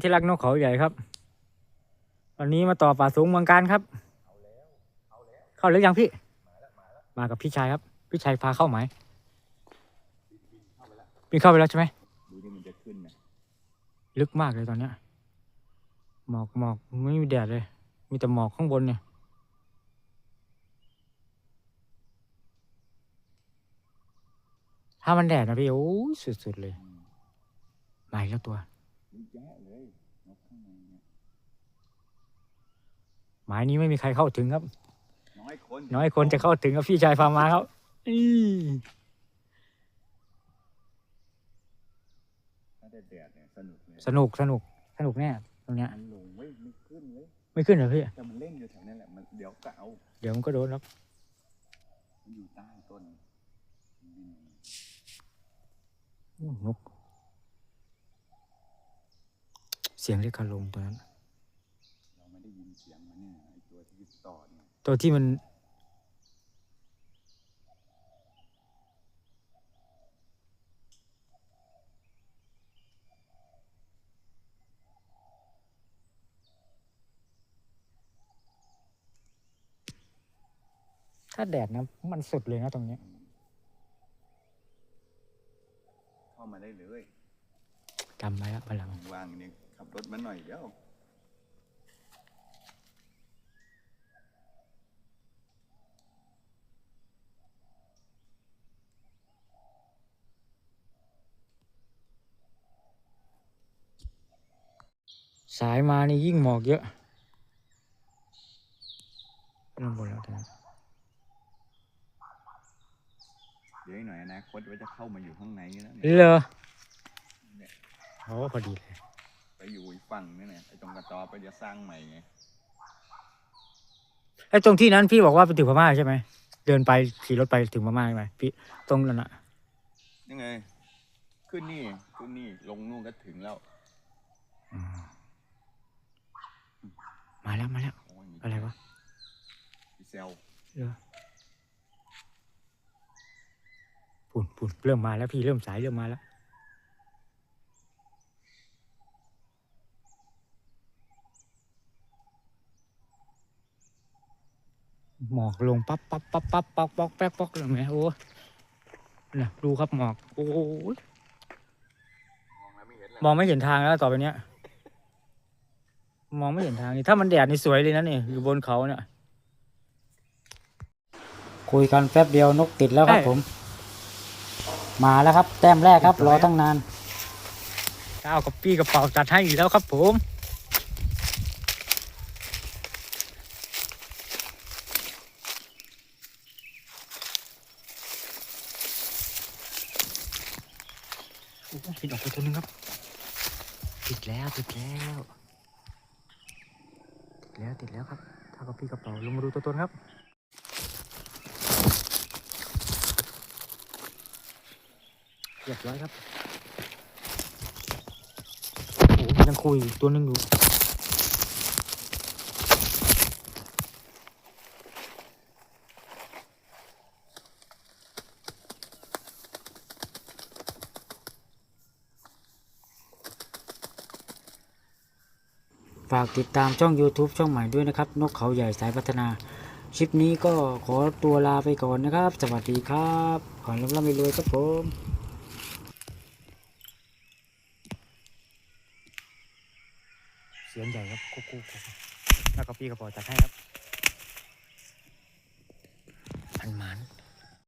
ที่รักนกเขาใหญ่ครับ วันนี้มาต่อป่าสูงเมืองการครับ เข้าหรือยังพี่ มากับพี่ชายครับ พี่ชายพาเข้าไหมปีนเข้าไปแล้วใช่ไหมดูที่มันจะขึ้นนะลึกมากเลยตอนเนี้ย หมอกหมอกไม่มีแดดเลย มีแต่หมอกข้างบนเนี่ยถ้ามันแดดนะพี่โอ้ยสุดๆเลยมาอีกแล้วตัว เยอะแยะเลยนกข้างในเนี่ยหมายนี้ไม่มีใครเข้าถึงครับ น้อยคนน้อยคนจะเข้าถึงครับพี่ชายพามาครับอีถ้าแดดแดดเนี่ยสนุกเลยสนุกสนุกสนุกแน่ตรงเนี้ย มันลงไม่ไม่ขึ้นเลยไม่ขึ้นเหรอพี่แต่มันเล่นอยู่แถวนั้นแหละมันเดี๋ยวก็เอาเดี๋ยวมันก็โดนครับมันอยู่ใต้ต้นบินอู้นก เสียงเรียกคาลงตัวนั้นเราไม่ได้ยินเสียงมันเนี่ยไอตัวที่ต่อเนี่ยตัวที่มันถ้าแดดนะมันสุดเลยนะตรงเนี้ยเข้ามาได้เลยจำไว้ละพลังวางนี่ ขับรถมาหน่อยเดี๋ยวสายมานี่ยิ่งหมอกเยอะลงบนแล้วตอนนั้นเดี๋ยวอีกหน่อยอนาคตว่าจะเข้ามาอยู่ข้างในแล้วเหเนี่ยรอเนี่ยโอ้พอดีเลยไปอยู่อีก ฝั่งนี่เนี่ยไอตรงกระตอไปจะสร้างใหม่ไงไอ้ตรงที่นั้นพี่บอกว่าไปถึงพม่าใช่ไหมเดินไปขี่รถไปถึงพม่าใช่ไหมพี่ตรงนั้นอะยังไง ขึ้นนี่ขึ้นนี่ลงนู่นก็ถึงแล้ว มาแล้วมาแล้วโอ้ยมีอะไรวะ มีเซลเออปุ่นปุ่นเริ่มมาแล้วพี่เริ่มสายเริ่มมาแล้ว หมอกลงปั๊บปั๊บปั๊บปั๊บป๊อกป๊อกแป๊กป๊อกเลยไหมโอ้น่ะดูครับหมอกโอ้ยมองแล้วไม่เห็นเลยมองไม่เห็นทางแล้วต่อไปเนี้ย มองไม่เห็นทางนี่ถ้ามันแดดนี่สวยเลยนะนี่อยู่บนเขาเนี่ย คุยกันแป๊บเดียวนกติดแล้วครับผม มาแล้วครับ แต้มแรกครับ รอตั้งนานเจ้ากับปี้กระเป๋าจัดให้อีกแล้วครับผมโอ้โห ติดออกไปตัวนึงครับ ติดแล้วติดแล้ว ติดแล้วติดแล้วครับถ้ากับพี่กระเป๋าลงมาดูตัวตนครับเรียบร้อยครับโอ้ยยังคุยตัวนึงอยู่ ฝากติดตามช่อง YouTube ช่องใหม่ด้วยนะครับ นกเขาใหญ่สายพัฒนา คลิปนี้ก็ขอตัวลาไปก่อนนะครับ สวัสดีครับ ขอร่ำร่ำรวยๆครับผมเสียงใหญ่ครับกุ๊กกุ๊กกุ๊กแล้วก็พี่กระเป๋าจัดให้ครับพันหมาน